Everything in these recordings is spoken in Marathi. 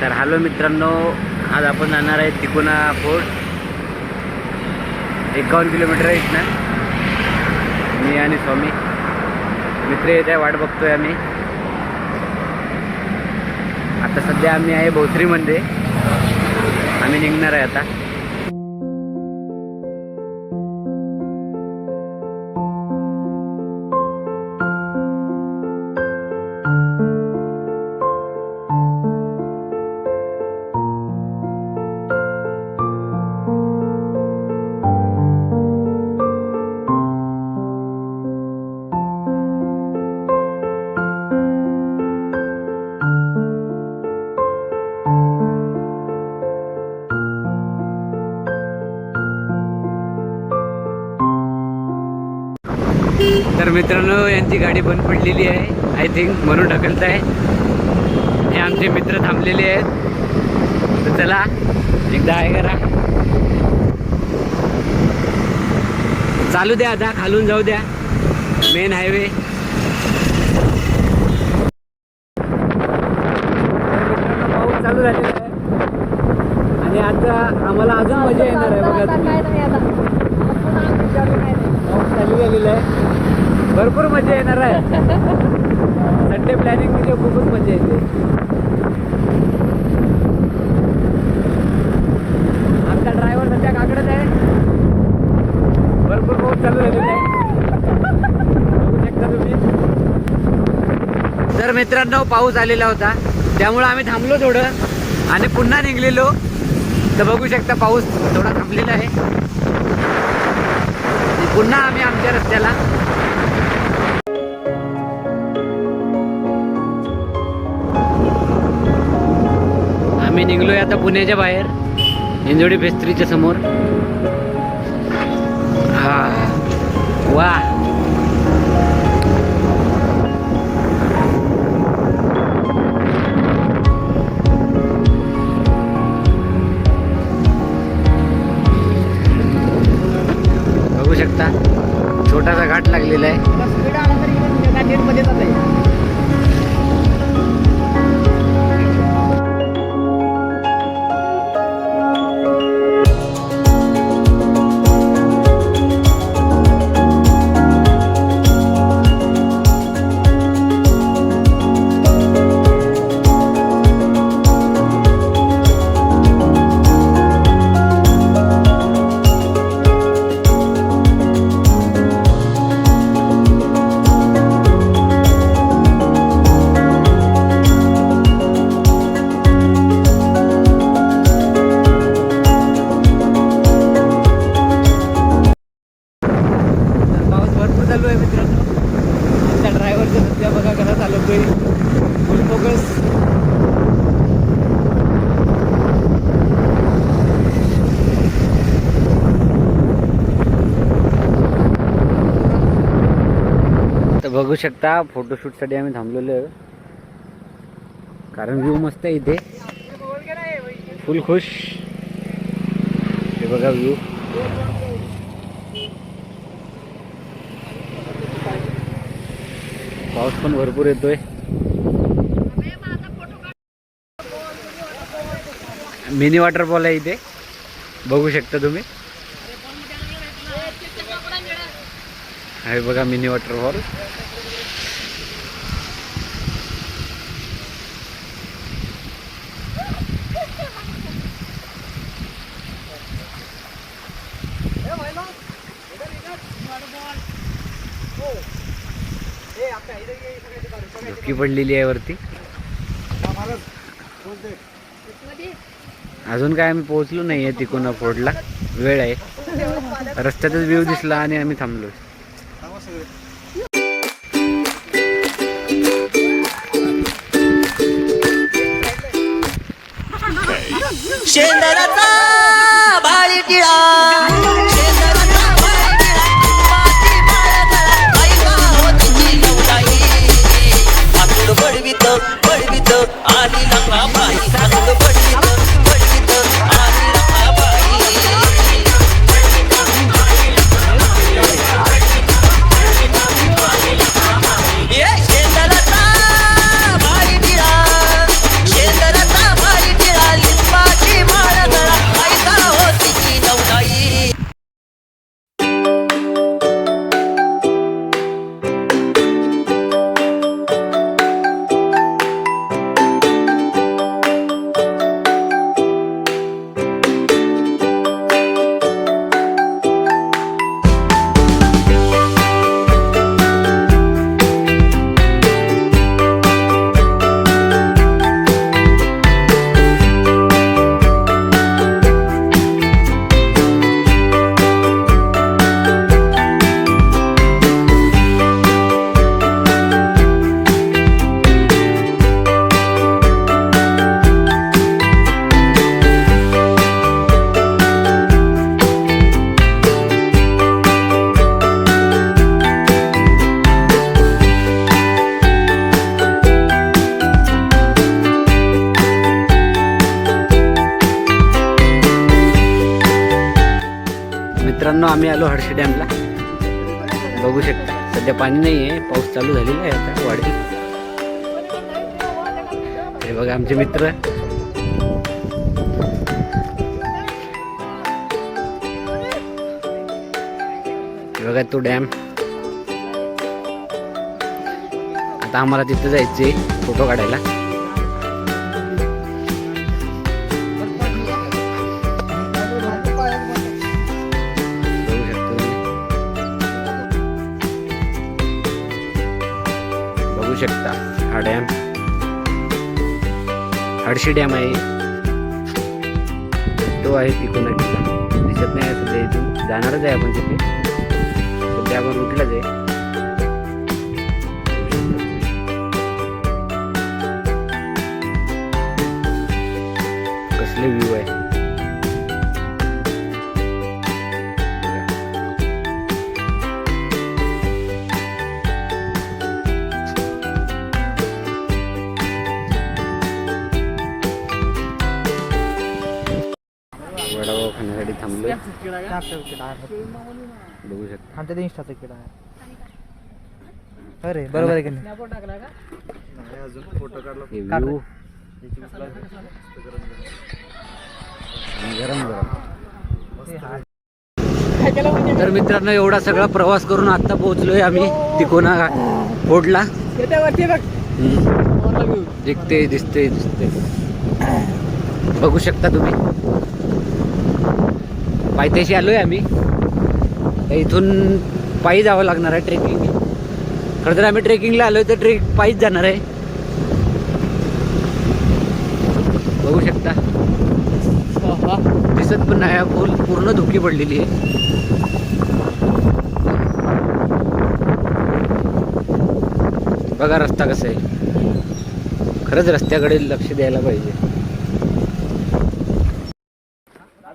तर हॅलो मित्रांनो आज आपण जाणार आहे तिकोना फोर्ट. एकावन्न किलोमीटर आहे इथनं. मी आणि स्वामी. मित्र येत आहे वाट बघतोय आम्ही. आता सध्या आम्ही आहे भोसरीमध्ये. आम्ही निघणार आहे आता. तर मित्रांनो यांची गाडी बंद पडलेली आहे. आय थिंक म्हणून ढकलत आहे. हे आमचे मित्र थांबलेले आहेत. तर चला एकदा आहे करा. चालू द्या आता खालून जाऊ द्या. मेन हायवे पाऊस चालू झालेला आहे. आणि आता आम्हाला अजून मजा येणार आहे बघा चालू झालेलं आहे. भरपूर मजा येणार आहे. संडे प्लॅनिंग म्हणजे खूपच मजा येते. आमचा ड्रायव्हर सध्या काकडच आहे. भरपूर पाऊस चालू झालेला आहे. बघू शकता तुम्ही. तर मित्रांनो पाऊस आलेला होता. त्यामुळं आम्ही थांबलो थोडं आणि पुन्हा निघलेलो. तर बघू शकता पाऊस थोडा थांबलेला आहे. पुन्हा आम्ही आमच्या रस्त्याला. आम्ही निघलोय आता पुण्याच्या बाहेर इंजोडी फेस्त्रीच्या समोर. हा. वा. बघू शकता. फोटोशूटसाठी आम्ही थांबलेलो आहे. कारण व्ह्यू मस्त आहे इथे. फुल खुश. हे बघा व्ह्यू पाऊस पण भरपूर येतोय. मिनी वॉटरफॉल आहे इथे. बघू शकता तुम्ही. आहे बघा मिनी वॉटरफॉल धुकी पडलेली आहे वरती. अजून काय आम्ही पोहोचलो नाही आहे तिकोना फोर्टला वेळ आहे. रस्त्यातच व्ह्यू दिसला आणि आम्ही थांबलो होतीची नवलाई हातूड बडवीत बडवीत आली लंगा आम्ही आलो हर्षी डॅमला. बघू शकता. सध्या पाणी नाही आहे पाऊस चालू झालेला आहे आता वाढली हे बघा आमचे मित्र. हे बघा तो डॅम. आता आम्हाला तिथं जायचे फोटो काढायला. हडशी डॅम आहे तो आहे तिकडून दिसत नाही आहे सध्या इथून. जाणारच आहे आपण तिथे. सध्या आपण उठलंच आहे. कसले व्ह्यू बघू शकता. आमच्या इंस्टाचा किडा आहे. अरे बरोबर आहे की नाही? हे व्ह्यू गरम गरम. तर मित्रांनो एवढा सगळा प्रवास करून आता पोहोचलोय आम्ही तिकोना फोडला. दिसते दिसते दिसते. बघू शकता तुम्ही. पायथ्याशी आलोय आम्ही. तर इथून पायी जावं लागणार आहे ट्रेकिंग खरं तर आम्ही ट्रेकिंगला आलोय तर ट्रेक पायीच जाणार आहे. बघू शकता. दिसत पण नाही पूल पूर्ण धुकी पडलेली आहे. बघा रस्ता कसा आहे. खरंच रस्त्याकडे लक्ष द्यायला पाहिजे.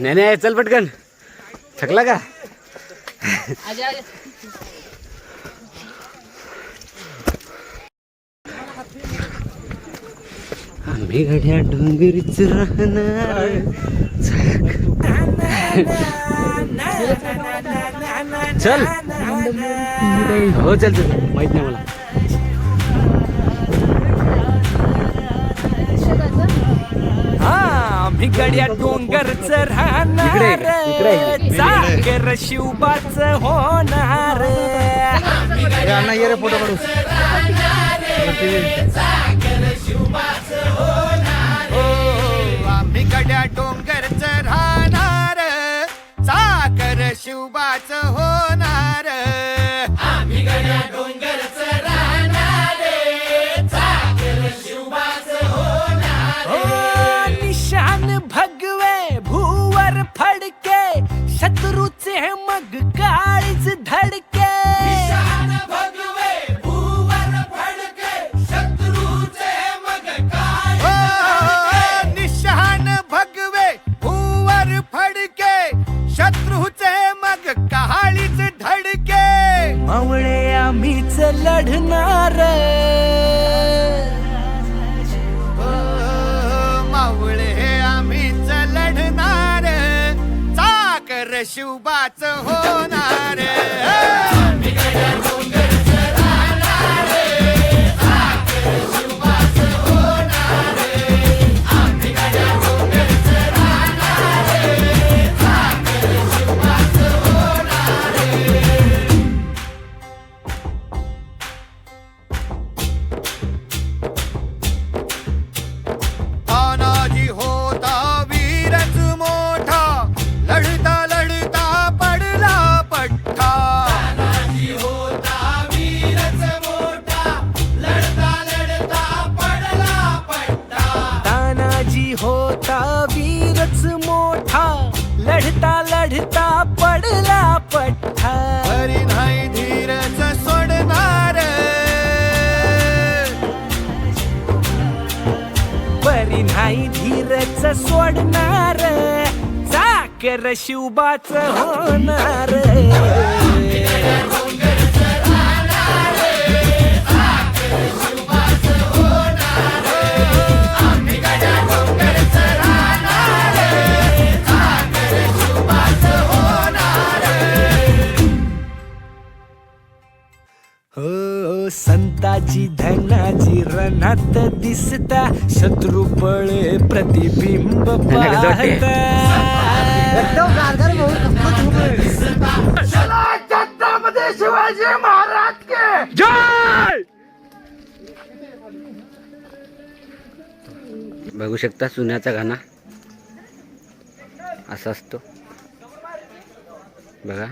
नाही नाही चल पटकन. थकला का? आम्ही गड्या डोंगरीच राहणार. चल. हो चल चल. माहीत नाही मला. आम्ही गड्या डोंगरच इकडे राहणार? जागर शिवबाच होणार ए, अण्णा ये रे फोटो काढू आम्ही गड्या डोंगरच राहणार सागर शिवबाच होणार आम्ही गड्या डोंगरच काळीच धडके होणार लढता लढता पडला पठ्ठा. हरी नाही धीरच सोडणार. परी नाही धीरच सोडणार. चाकर शिवबाच होणार. संताजी धनाजी रणात दिसता. शत्रू पळे प्रतिबिंब. बघू शकता सुन्याचा गाणा. असा असतो. बघा.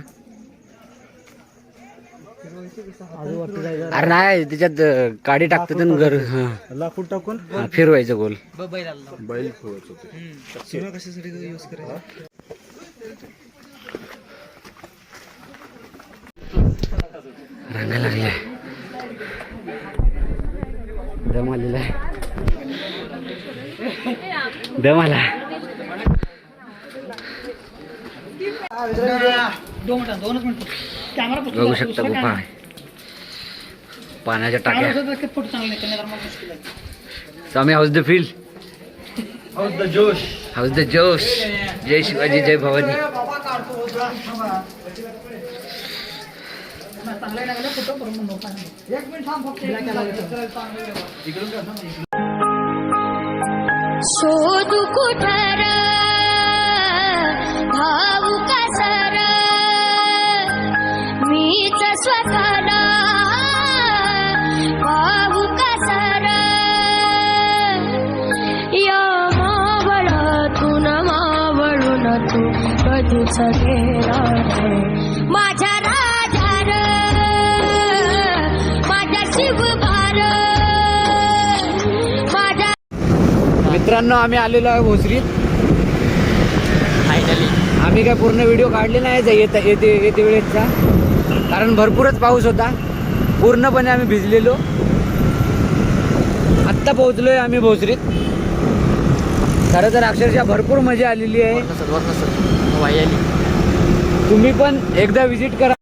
अरे नाही त्याच्यात काडी टाकतात आणि घर लाकूड टाकून? हा, फिरवायचं गोल. सीमा कशासाठी यूज करायचा? रंगा लागलाय दम आलेला आहे. दम आला. बघू शकता गुफा आहे. पाण्याच्या टाक्या. स्वामी how's the feel how's the जोश हाऊस द जोश जय शिवाजी जय भवानी. शोधू कुठर माझ्या माझ्या मित्रांनो आम्ही आलेलो आहे भोसरीत फायनली आम्ही काय पूर्ण व्हिडिओ काढले नाही येता येते येते वेळेसचा कारण भरपूरच पाऊस होता. पूर्णपणे आम्ही भिजलेलो. आत्ता पोहोचलोय आम्ही भोसरीत खरं तर अक्षरशः भरपूर मजा आलेली आहे. तुम्ही पण एकदा विजिट करा.